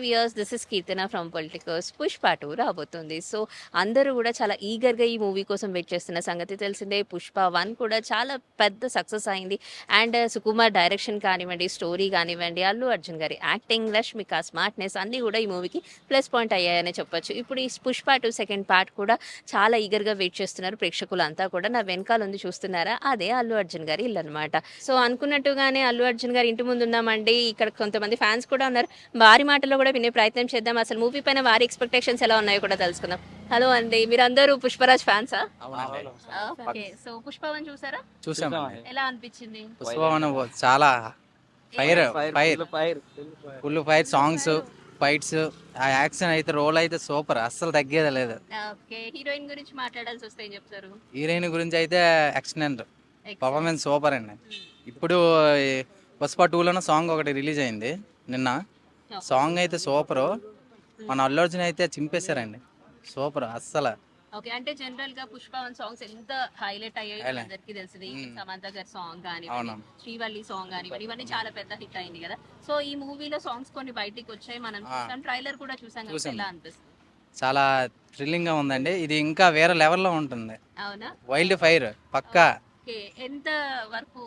Five years this is Keerthana from politicals Pushpa two రాబోతుంది. So అందరూ కూడా చాలా ఈగర్గా ఈ మూవీ కోసం వెయిట్ చేస్తున్న సంగతి తెలిసిందే. పుష్ప వన్ కూడా చాలా పెద్ద సక్సెస్ అయింది. అండ్ సుకుమార్ డైరెక్షన్ కానివ్వండి స్టోరీ కానివ్వండి అల్లు అర్జున్ గారి యాక్టింగ్ రష్మిక స్మార్ట్నెస్ అన్నీ కూడా ఈ మూవీకి ప్లస్ పాయింట్ అయ్యాయనే చెప్పొచ్చు. ఇప్పుడు ఈ పుష్ప టూ సెకండ్ పార్ట్ కూడా చాలా ఈగర్గా వెయిట్ చేస్తున్నారు. ప్రేక్షకులు అంతా కూడా నా వెనకాల ఉంది చూస్తున్నారా? అదే అల్లు అర్జున్ గారి ఇల్లు అనమాట సో అనుకున్నట్టుగానే అల్లు అర్జున్ గారి ఇంటి ముందు ఉన్నామండి. ఇక్కడ కొంతమంది ఫ్యాన్స్ కూడా ఉన్నారు. వారి మాటలో కూడా వినే ప్రయత్నం చేద్దాం. అసలు మూవీ పైన వారి ఎక్స్పెక్టేషన్స్ ఎలా ఉన్నాయో కూడా తెలుసుకుందాం. హలో అండి. మీరందరూ పుష్పరాజ్ ఫ్యాన్సా ఓకే సో పుష్పవన్ చూసారా? చూసాం. ఎలా అనిపించింది? పుష్పవనం చాలా fire fire. Full fire. Songs fights ఆ యాక్షన్ అయితే రోల్ అయితే సూపర్. అస్సలు తగ్గేది లేదు. హీరోయిన్ గురించి మాట్లాడాల్సి వస్తే ఏం చెప్తారు? హీరోయిన్ గురించి అయితే ఎక్సలెంట్. పర్ఫార్మెన్స్ సూపర్ అండి. ఇప్పుడు ఈ పుష్ప టూలోనే సాంగ్ ఒకటి రిలీజ్ అయింది నిన్న. సాంగ్ అయితే సూపర్. మన అల్లు అర్జున్ అయితే చింపేశారండి. సూపర్ అస్సలు. ఓకే అంటే జనరల్గా పుష్పవన్ సాంగ్స్ ఎంత హైలైట్ అయ్యాయి. అందరికి తెలిసింది. సమంత గారి సాంగ్ కానివ్వండి అవును. శ్రీవల్లి సాంగ్ కానివ్వండి ఇవన్నీ చాలా పెద్ద హిట్ అయింది కదా. సో ఈ మూవీలో సాంగ్స్ కొన్ని బయటికి వచ్చాయి. మనం. చూసాం ట్రైలర్ కూడా చూసాం కదా. ఎలా అనిపిస్తుంది? చాలా థ్రిల్లింగ్గా ఉందండి. ఇది ఇంకా వేరే లెవెల్లో ఉంటుంది. అవునా? వైల్డ్ ఫైర్ పక్కా. ఎంత వరకు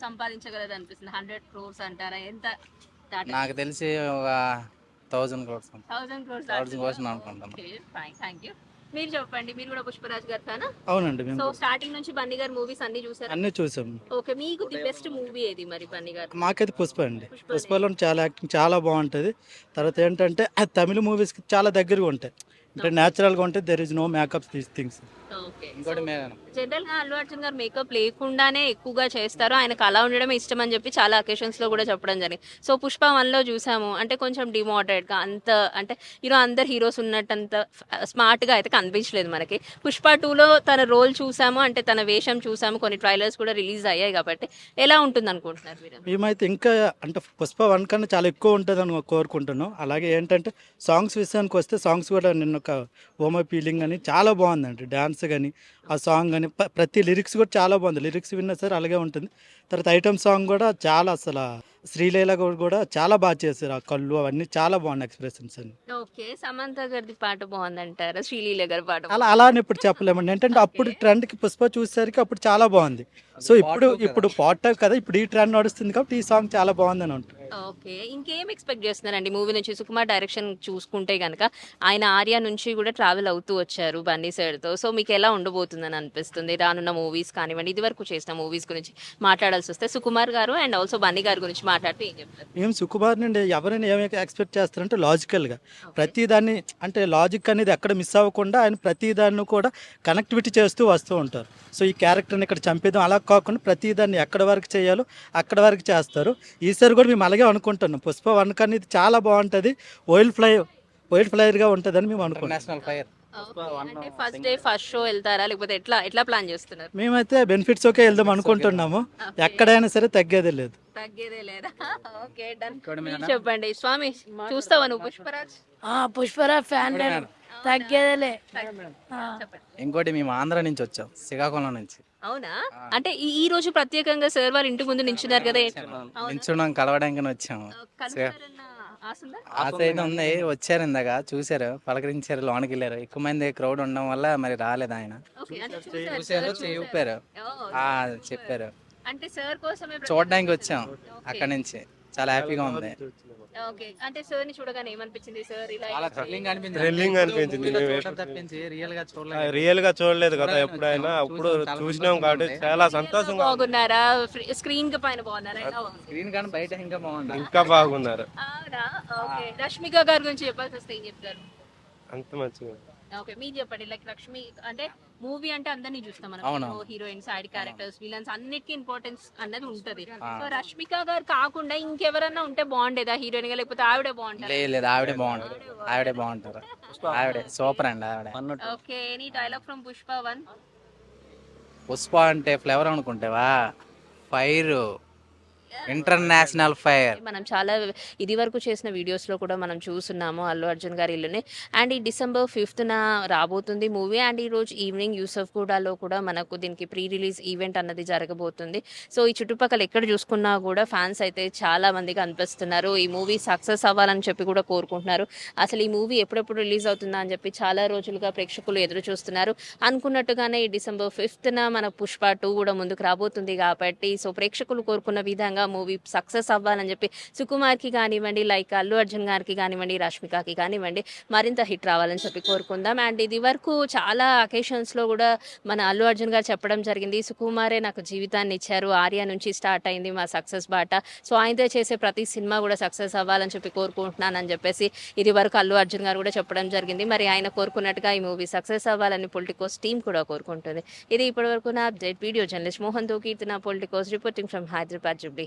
సంపాదించగలదు అనిపిస్తుంది హండ్రెడ్ క్రోర్స్ అంటారా? ఎంత నాకు తెలిసి ఒక thousand crores thousand crores thousand crores అనుకుంటాను ఫైన్ థ్యాంక్ యూ మీరు చెప్పండి మీరు కూడా పుష్పరాజ్ గారు ఫ్యానా? అవునండి సో మేము స్టార్టింగ్ నుంచి బన్నీ గారి మూవీస్ అన్ని చూసారా? అన్నీ చూసాం. ఓకే మీకు ది బెస్ట్ మూవీ ఏది మరి బన్నీ గారు? మాకైతే పుష్ప అండి. పుష్పలో చాలా యాక్టింగ్ చాలా బాగుంటుంది. తర్వాత ఏంటంటే తమిళ మూవీస్కి చాలా దగ్గరగా ఉంటాయి. అంటే న్యాచురల్గా ఉంటాయి there is no makeup these things okay ఇంకోటి మేడం జనరల్గా అల్లు అర్జున్ గారు మేకప్ లేకుండానే ఎక్కువగా చేస్తారు. ఆయనకు అలా ఉండడమే ఇష్టం అని చెప్పి చాలా అకేషన్స్లో కూడా చెప్పడం జరిగింది. సో పుష్ప వన్లో చూసాము. అంటే కొంచెం డిమోడరేట్గా అంత అంటే హీరో అందరు హీరోస్ ఉన్నట్టంత స్మార్ట్గా అయితే కనిపించలేదు మనకి. పుష్ప టూ లో తన రోల్ చూసాము. అంటే తన వేషం చూసాము. కొన్ని ట్రైలర్స్ కూడా రిలీజ్ అయ్యాయి కాబట్టి ఎలా ఉంటుంది అనుకుంటున్నారు మీరు? మేమైతే ఇంకా అంటే పుష్ప వన్ కన్నా చాలా ఎక్కువ ఉంటుంది అని కోరుకుంటున్నాం. అలాగే ఏంటంటే సాంగ్స్ విషయానికి వస్తే సాంగ్స్ కూడా నిన్న ఒక ఓమ ఫీలింగ్ అని చాలా బాగుందండి. డ్యాన్స్ కానీ ఆ సాంగ్ కానీ ప్రతి లిరిక్స్ కూడా చాలా బాగుంది. లిరిక్స్ విన్నా సరే అలాగే ఉంటుంది. తర్వాత ఐటమ్ సాంగ్ కూడా చాలా అసలు శ్రీలీల కూడా- కూడా చాలా బాగా చేశారు ఆ కళ్ళు అవన్నీ చాలా బాగున్నాయి ఎక్స్ప్రెషన్స్ అన్ని. ఓకే సమంత గారిది పాట బాగుందంటారా? శ్రీలీల గారి పాట అలా అలా అని ఇప్పుడు చెప్పలేమండి. ఏంటంటే అప్పుడు ట్రెండ్కి పుష్ప చూసేసరికి అప్పుడు చాలా బాగుంది. సో ఇప్పుడు ఇప్పుడు పాట్ కదా ఇప్పుడు ఈ ట్రెండ్ నడుస్తుంది కాబట్టి ఈ సాంగ్ చాలా బాగుందని ఉంటుంది ఓకే ఇంకేం ఎక్స్పెక్ట్ చేస్తున్నారండి? మూవీ నుంచి సుకుమార్ డైరెక్షన్ చూసుకుంటే కనుక ఆయన ఆర్యా నుంచి కూడా ట్రావెల్ అవుతూ వచ్చారు బన్నీ తో. సో మీకు ఎలా ఉండబోతుందని అనిపిస్తుంది? రానున్న మూవీస్ కానివ్వండి ఇది వరకు చేసిన మూవీస్ గురించి మాట్లాడాల్సి వస్తే సుకుమార్ గారు అండ్ ఆల్సో బన్నీ గారి గురించి మాట్లాడుతూ ఏం చెప్తారు? ఏం సుకుమార్ నుండి ఎవరైనా ఏమి ఎక్స్పెక్ట్ చేస్తారంటే లాజికల్గా ప్రతి దాన్ని అంటే లాజిక్ అనేది ఎక్కడ మిస్ అవ్వకుండా ఆయన ప్రతి దాన్ని కూడా కనెక్టివిటీ చేస్తూ వస్తూ ఉంటారు. సో ఈ క్యారెక్టర్ని ఇక్కడ చంపేద్దాం. అలా కాకుండా ప్రతి దాన్ని ఎక్కడ వరకు చేయాలో అక్కడ వరకు చేస్తారు. ఈసారి కూడా మేము అలాగే అనుకుంటున్నాం. పుష్ప వన్ కన్నా ఇది చాలా బాగుంటుంది. వైల్డ్ ఫ్లై వైల్డ్ ఫ్లైయర్గా ఉంటుందని మేము అనుకుంటున్నాం. నేషనల్ ఫైర్ అంటే ఫస్ట్ డే ఫస్ట్ షో వెళ్తారా? లేకపోతే ఎట్లా ఎట్లా ప్లాన్ చేస్తున్నారు? మేమైతే బెనిఫిట్స్ ఓకే వెళ్దాం అనుకుంటున్నాము. ఎక్కడైనా సరే తగ్గేదే లేదు. తగ్గేదే లేదా? Okay done. చెప్పండి. స్వామి చూస్తావా నువ్వు పుష్పరాజ్? ఆ పుష్పరాజ్ ఫ్యాన్ నేను. తగ్గేదేలే. ఆ. చెప్పండి. ఇంకోటి మేము ఆంధ్ర నుంచి వచ్చాం శ్రీకాకుళం నుంచి. అవునా? అంటే ఈ రోజు ప్రత్యేకంగా సార్ వాళ్ళ ఇంటి ముందు నించున్నారు కదా? నించున్నాం. కలవడానికి వచ్చాము. ఆశ అయితే ఉంది. వచ్చారు ఇందాక. చూశారు. పలకరించారు లోనికి వెళ్ళారు ఎక్కువ మంది క్రౌడ్ ఉండడం వల్ల మరి రాలేదు ఆయన. చూసారు, చూశారు చూసారు. ఆ చెప్పారు. అంటే సార్ కోసమే చూడడానికి వచ్చాం అక్కడ నుంచి. చాలా హ్యాపీగా ఉంది. ఓకే. అంటే సార్ని చూడగానే ఏమనిపించింది సార్? ఇలా చాలా థ్రిల్లింగ్ అనిపించింది. Thrilling అనిపించింది. మూవీలో మేము చూడటం తప్పించి రియల్గా చూడలేదు. రియల్గా చూడలేదు కదా ఎప్పుడైనా. అప్పుడు చూసినాం కాబట్టి. చాలా సంతోషంగా. బాగున్నారా? స్క్రీన్కి పైన బాగున్నారా? స్క్రీన్ కానీ బయట ఇంకా బాగుంది. ఇంకా బాగున్నారు. అవునా? ఓకే. రష్మిక గారి గురించి చెప్పాల్సి వస్తే ఏం చెప్తారు? అంత మంచిగా ఓకే మీరు చెప్పండి. లైక్ లక్ష్మి అంటే మూవీ అంటే అందరినీ చూస్తాం మనం. హీరోయిన్ సైడ్ క్యారెక్టర్స్ విలన్స్ అన్నిటికీ ఇంపార్టెన్స్ అన్నది ఉంటది. సో రష్మిక గారు కాకుండా ఇంకెవరన్నా ఉంటే బాగుండేదా హీరోయిన్గా? లేకపోతే ఆవిడే బాగుంటారు? లేదు లేదు ఆవిడే బాగుంటారు ఆవిడే బాగుంటారు? ఆవిడే సూపర్ అండి ఆవిడ. Okay any dialogue from Pushpa one Pushpa అంటే ఫ్లేవర్ అనుకుంటావా ఫైర్. ఇంటర్నేషనల్ ఫైర్ మనం చాలా ఇది వరకు చేసిన వీడియోస్లో కూడా మనం చూస్తున్నాము అల్లు అర్జున్ గారి ఇల్లుని. అండ్ ఈ డిసెంబర్ ఫిఫ్త్న రాబోతుంది మూవీ. అండ్ ఈ రోజు ఈవినింగ్ యూసఫ్ గూడాలో కూడా మనకు దీనికి ప్రీ రిలీజ్ ఈవెంట్ అన్నది జరగబోతుంది. సో ఈ చుట్టుపక్కల ఎక్కడ చూసుకున్నా కూడా ఫ్యాన్స్ అయితే చాలా మంది అనిపిస్తున్నారు. ఈ మూవీ సక్సెస్ అవ్వాలని చెప్పి కూడా కోరుకుంటున్నారు. అసలు ఈ మూవీ ఎప్పుడెప్పుడు రిలీజ్ అవుతుందా అని చెప్పి చాలా రోజులుగా ప్రేక్షకులు ఎదురు చూస్తున్నారు. అనుకున్నట్టుగానే ఈ డిసెంబర్ ఫిఫ్త్న మన పుష్ప టూ కూడా ముందుకు రాబోతుంది కాబట్టి సో ప్రేక్షకులు కోరుకున్న విధంగా మూవీ సక్సెస్ అవ్వాలని చెప్పి సుకుమార్కి కానివ్వండి లైక్ అల్లు అర్జున్ గారికి కానివ్వండి రష్మికకి కానివ్వండి మరింత హిట్ రావాలని చెప్పి కోరుకుందాం. అండ్ ఇది వరకు చాలా అకేషన్స్లో కూడా మన అల్లు అర్జున్ గారు చెప్పడం జరిగింది. సుకుమారే నాకు జీవితాన్ని ఇచ్చారు. ఆర్య నుంచి స్టార్ట్ అయింది మా సక్సెస్ బాట. సో ఆయనతో చేసే ప్రతి సినిమా కూడా సక్సెస్ అవ్వాలని చెప్పి కోరుకుంటున్నానని చెప్పేసి ఇది వరకు అల్లు అర్జున్ గారు కూడా చెప్పడం జరిగింది. మరి ఆయన కోరుకున్నట్టుగా ఈ మూవీ సక్సెస్ అవ్వాలని పొలిటికోస్ టీం కూడా కోరుకుంటుంది. ఇది ఇప్పటివరకు నా update. Video journalist మోహన్తో Keerthana politicos reporting from Hyderabad Jubilee